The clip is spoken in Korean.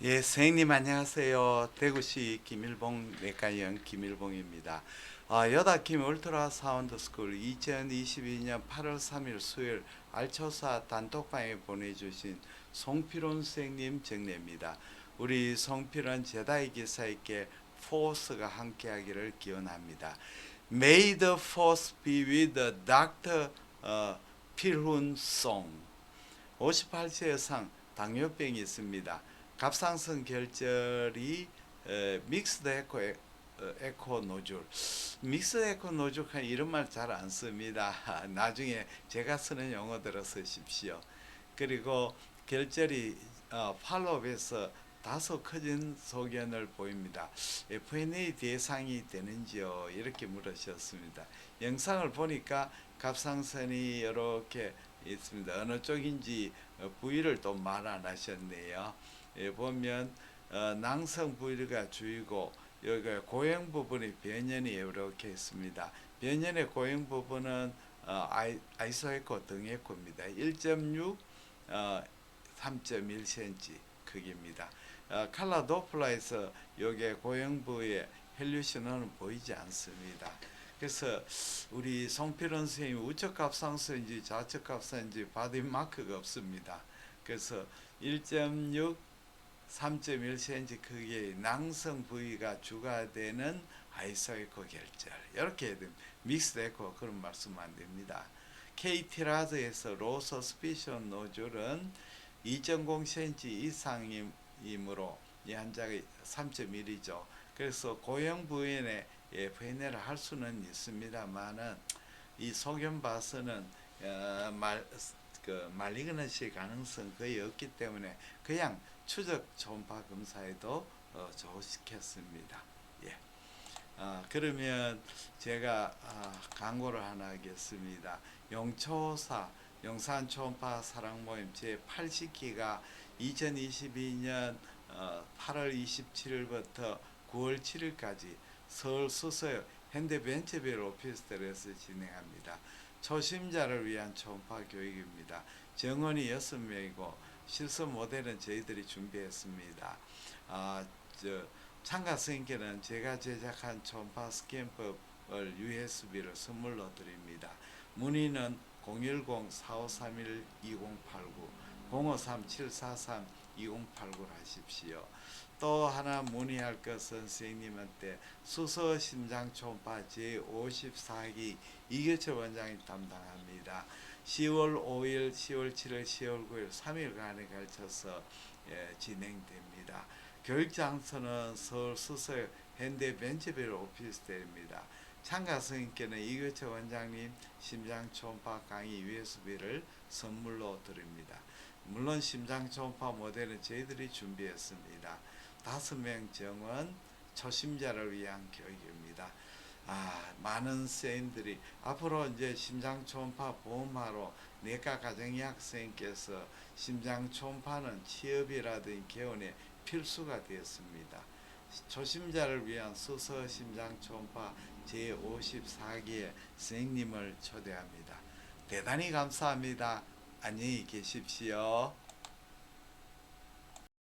예, 선생님 안녕하세요. 대구시 김일봉 내과의원 김일봉입니다. 아, 여다 김 울트라 사운드 스쿨 2022년 8월 3일 수요일 알초사 단톡방에 보내주신 송필원 선생님 정례입니다. 우리 송필원 제다이 기사에게 포스가 함께하기를 기원합니다. May the force be with the Dr. 어, 필훈 송. 58세 이상 당뇨병이 있습니다. 갑상선 결절이 에, 믹스드 에코 에, 어, 에코 노즐 믹스드 에코 노즐 한 이런 말 잘 안 씁니다. 나중에 제가 쓰는 용어들을 쓰십시오. 그리고 결절이 어, 팔로업에서 다소 커진 소견을 보입니다. FNA 대상이 되는지요? 이렇게 물으셨습니다. 영상을 보니까 갑상선이 이렇게 있습니다. 어느 쪽인지 어, 부위를 또 말 안 하셨네요. 예, 보면 어, 낭성 부위가 주이고 여기가 고형 부분이 변연이 이렇게 있습니다. 변연의 고형 부분은 어, 아이, 아이소에코 등에코입니다. 1.6 어, 3.1cm 크기입니다. 어, 칼라 도플라에서 여기에 고형 부위에 헬류션은 보이지 않습니다. 그래서 우리 송필원 선생님 우측 갑상선인지 좌측 갑상인지 바디 마크가 없습니다. 그래서 1.6 3.1cm 크기의 낭성 부위가 주가 되는 아이소에코 결절 이렇게 믹스드 에코 그런 말씀 안 됩니다. KT라드에서 로 서스피션 노즐은 2.0cm 이상이므로 이 환자가 3.1이죠. 그래서 고형 부위에 FNL을 할 수는 있습니다만은 이 소견 봐서는 어, 말, 그 말리그너시 가능성 거의 없기 때문에 그냥 추적 초음파 검사에도 어, 좋겠습니다. 예. 어, 그러면 제가 아, 광고를 하나 하겠습니다. 용초사 용산 초음파 사랑 모임 제 80기가 2022년 어, 8월 27일부터 9월 7일까지 서울 수서 현대벤처벨 오피스텔에서 진행합니다. 초심자를 위한 초음파 교육입니다. 정원이 6명이고 실습 모델은 저희들이 준비했습니다. 아, 저 참가 선생님께는 제가 제작한 초음파 스캔법을 USB를 선물로 드립니다. 문의는 010-4531-2089 053-743-2089를 하십시오. 또 하나 문의할 것은 선생님한테 수서 심장 초음파 제54기 이교철 원장이 담당합니다. 10월 5일, 10월 7일, 10월 9일 3일간에 걸쳐서 예, 진행됩니다. 교육 장소는 서울 수서 현대 벤처벨 오피스텔입니다. 참가 선생님께는 이교철 원장님 심장 초음파 강의 USB를 선물로 드립니다. 물론 심장 초음파 모델은 저희들이 준비했습니다. 다섯 명 정원 초심자를 위한 교육입니다. 아, 많은 선생님들이 앞으로 이제 심장 초음파 보험하러 내과 가정의학 선생님께서 심장 초음파는 취업이라든지 개원에 필수가 되었습니다. 초심자를 위한 수서 심장 초음파 제54기의 선생님을 초대합니다. 대단히 감사합니다. 안녕히 계십시오.